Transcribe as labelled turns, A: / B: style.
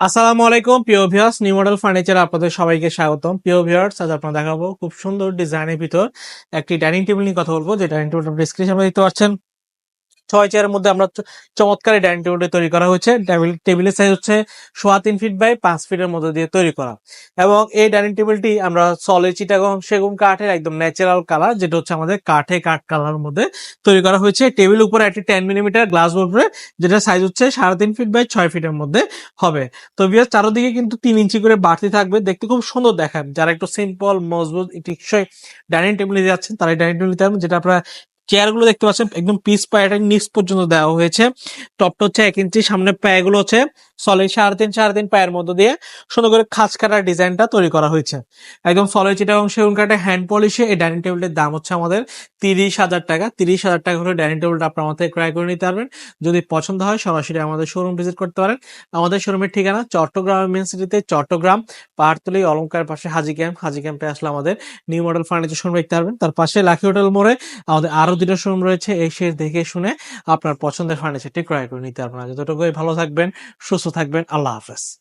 A: আসসালামু আলাইকুম, প্রিয় ভিউয়ার্স নিউ মডেল ফার্নিচার আপনাদের সবাইকে স্বাগতম। প্রিয় ভিউয়ার্স আজ আপনারা দেখাবো খুব সুন্দর ডিজাইনের ভিতর একটি ডাইনিং টেবিল নিয়ে কথা বলব। যে ডাইনিং টেবিলটা ডিসক্রিপশনে দেখতে পাচ্ছেন ছয় চেয়ারের মধ্যে আমরা চমৎকার ডাইনিং টেবিলটি তৈরি করা হয়েছে। টেবিল, টেবিলের সাইজ হচ্ছে সোয়া তিন ফিট বাই পাঁচ ফিটের মধ্যে দিয়ে তৈরি করা। এবং এই ডাইনিং টেবিলটি আমরা সলিড চিটাগং, সেগুন কাঠের একদম ন্যাচারাল কালার যেটা হচ্ছে আমাদের কাঠে কাঠ কালার মধ্যে তৈরি করা হয়েছে। টেবিল উপরে একটি টেন মিলিমিটার গ্লাস উপরে যেটা সাইজ হচ্ছে সাড়ে তিন ফিট বাই ছয় ফিটের মধ্যে হবে। তো বিয়ার চারোদিকে কিন্তু তিন ইঞ্চি করে বাড়তি থাকবে। দেখতে খুব সুন্দর দেখায়। যারা একটু সিম্পল মজবুত, টেকসই ডাইনিং টেবিলে যাচ্ছেন, তারা ডাইনিং টেবিল যেটা আপনারা চেয়ারগুলো দেখতে পাচ্ছেন, একদম পিস পায়াটা নিচ পর্যন্ত দেওয়া হয়েছে। টপটা হচ্ছে এক ইঞ্চি সামনে পায়াগুলো হচ্ছে সলিড সাড়ে তিন সাড়ে তিন পায়ের মধ্যে দিয়ে সুন্দর করে খাঁজ কাটার ডিজাইনটা তৈরি করা হয়েছে। একদম সলিড চিটা এবং সেগুন কাঠের হ্যান্ড পলিশে এই ডাইনিং টেবিলের দাম হচ্ছে আমাদের তিরিশ হাজার টাকা। তিরিশ হাজার টাকা হলে ডাইনিং টেবিলটা আপনার আমাদের ক্রয় করে নিতে পারবেন। যদি পছন্দ হয়, সরাসরি আমাদের শোরুম ভিজিট করতে পারেন। আমাদের শোরুমের ঠিকানা চট্টগ্রাম মেন সিটিতে চট্টগ্রাম পাহাড়তলি অলঙ্কার পাশে হাজি ক্যাম্প হাজি ক্যাম্পে আসলে আমাদের নিউ মডেল ফার্নিচার শোরুম দেখতে পারবেন। তার পাশে লাকি হোটেল মোড়ে আমাদের আরও দুটো শোরুম রয়েছে, এই শেষ দেখে শুনে আপনার পছন্দের ফার্নিচারটি ক্রয় করে নিতে পারবেন। যতটুকুই ভালো থাকবেন, সুস্থ থাকবেন। আল্লাহ হাফেজ।